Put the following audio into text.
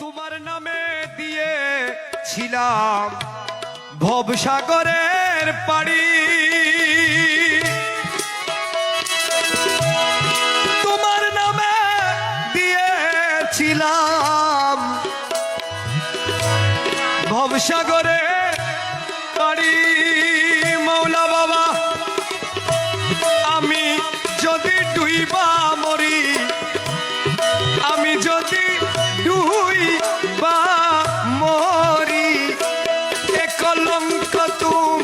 তোমার নামে দিয়েছিলাম ভবসাগরের পাড়ি। তোমার নামে দিয়েছিলাম ভবসাগরের পাড়ি। মৌলা বাবা, আমি যদি ডুইবা কলঙ্ক তুমি